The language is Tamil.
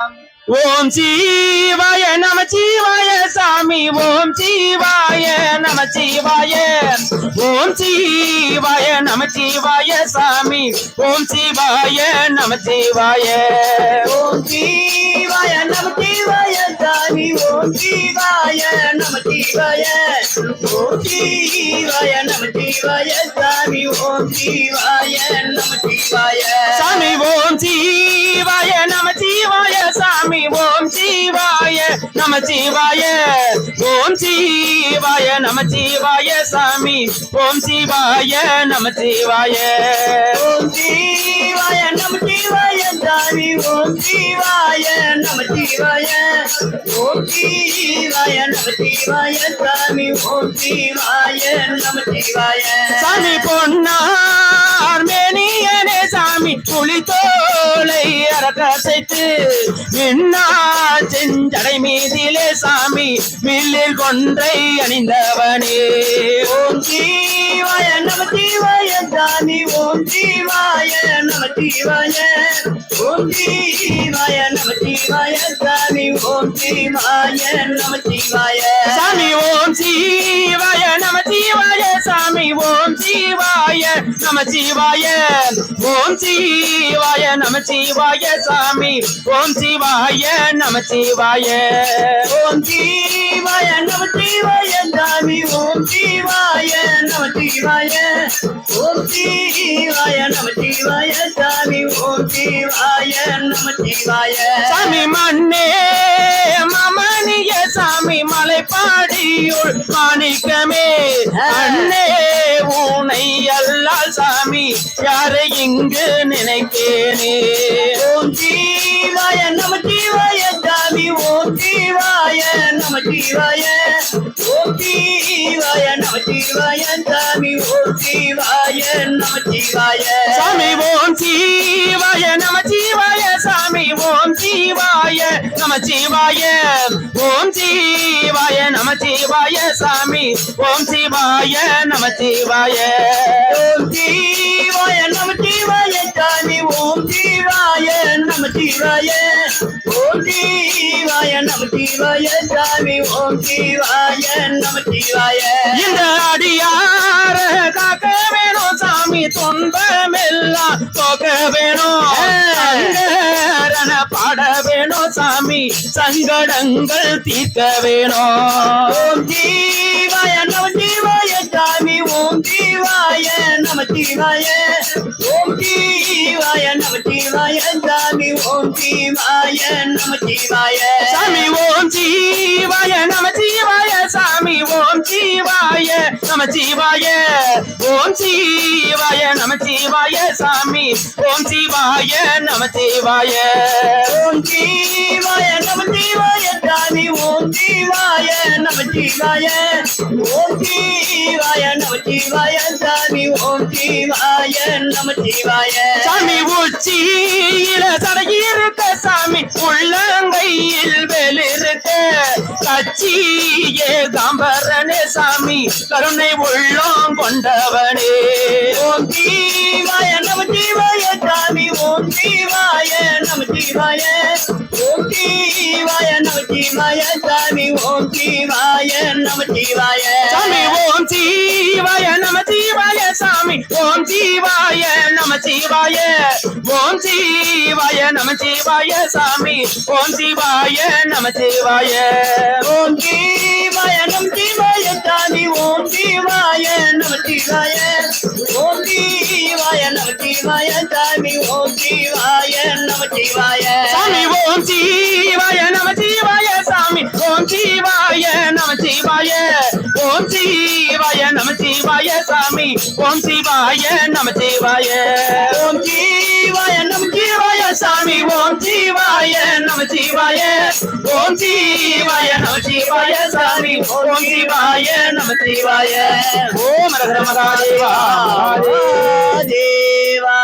ஓம் சிவாய நம சிவாய சாமி ஓம் சிவாய நம சிவாய. ஓம் சிவாய நம சிவாய சாமி ஓம் சிவாய நம சிவாய. ஓம் சிவாய நம சிவாய சாமி ஓம் சிவாய நம சிவாய. ஓம் சிவாய நம சிவாய சாமி ஓம் சிவாய நம சிவாய. சிவாய நம சிவாய. ஓம் சிவாய நம சிவாய சாமி. ஓம் சிவாய நம சிவாய. ஓம் சிவாய நம சிவாய சாமி. ஓம் சிவாய நம சிவாய. ஓம் சிவாய நம சிவாய சாமி. ஓம் சிவாய நம சிவாய. சாமி மேனியனே புலி தோலை அரசைத்து மின்னார் செஞ்சடை மீதிலே சாமி மில்லில் கொன்றை அணிந்தவனே. ஓம் சிவாய நம சிவாய தானி ஓம் சிவாய நம சிவாய ஓம் சிவாய நம சிவாய தானி ஓம் சிவாய நம சிவாய சாமி ஓம் சிவாய நம சிவாய. ஓம் சிவாய நம சிவாய சாமி. ஓம் சிவாய நம சிவாய. ஓம் சிவாய நம சிவாய சாமி. ஓம் சிவாய நம சிவாய. ஓம் சிவாய நம சிவாய சாமி. ஓம் சிவாய நம சிவாய. சாமி மண்ணே மமனிய சாமி மலைப்பாடியுள் மாணிக்கமே. அண்ணே அல்லால் சாமி யாரை இங்கு நினைக்கேனே ஓம் சிவாய நம சிவாய சாமி ஓம் சிவாய நம சிவாய ஓம் சிவாய நம சிவாய சாமி ஓம் சிவாய நம சிவாய சாமி ஓம் சிவாய நம சிவாய சாமி ஓம் சிவாய நம சிவாய ஓம் சிவாய நம சிவாய சாமி. ஓம் சிவாய நம சிவாய. ஓம் சிவாய நம சிவாய சாமி. ஓம் சிவாய நம சிவாய. ஓம் சிவாய நம சிவாய சாமி. ஓம் சிவாய நம சிவாய. இந்த அடியார காக்க வேணும் சாமி. துன்பமெல்லாம் போக்க சங்கடங்கள் தீர்க்க வேணும். சிவாய நம சிவாய சாமி ஓம் சிவாய நம சிவாய ஓம் சிவாய நம சிவாய சாமி ஓம் சிவாய நம சிவாய சாமி ஓம் சிவாய நம சிவாய சாமி ஓம் சிவாய நம சிவாய ஓம் சிவாய நம சிவாய சாமி. ஓம் சிவாய நம சிவாய ஓம் சிவாய நம சிவாய சாமி. ஓம் சிவாய நம சிவாய ஓம் சிவாய நம சிவாய சாமி. ஓம் சிவாய நம சிவாய சாமி உச்சியில சடையிருக்க சாமி. உள்ளங்கையில் கச்சியே காம்பரனே சாமி கருணை உள்ளம் கொண்டவனே. ஓம் தீவாய நம சிவாய சாமி ஓம் தீவாய நம சிவாய சிவாய சாமி ஓம் சிவாய நம சிவாய. சாமி ஓம் சிவாய நம சிவாய சாமி ஓம் சிவாய நம சிவாய. ஓம் சிவாய நம சிவாய சாமி ஓம் சிவாய நம சிவாய. ஓம் சிவாய நம சிவாய சாமி ஓம் சிவாய நம சிவாய. ஓம் சிவாய நம சிவாய சாமி ஓம் சிவாய நம சிவாய. சாமி ஓம் சிவாய சிவாய ஓம் சிவாய நம சிவாய சாமி. ஓம் சிவாய நம சிவாய. ஓம் சிவாய நம சிவாய சாமி. ஓம் சிவாய நம சிவாய. ஓம் சிவாய நம சிவாய சாமி. ஓம் சிவாய நம சிவாய. ஓம் ரகர மகாதேவா. தேவா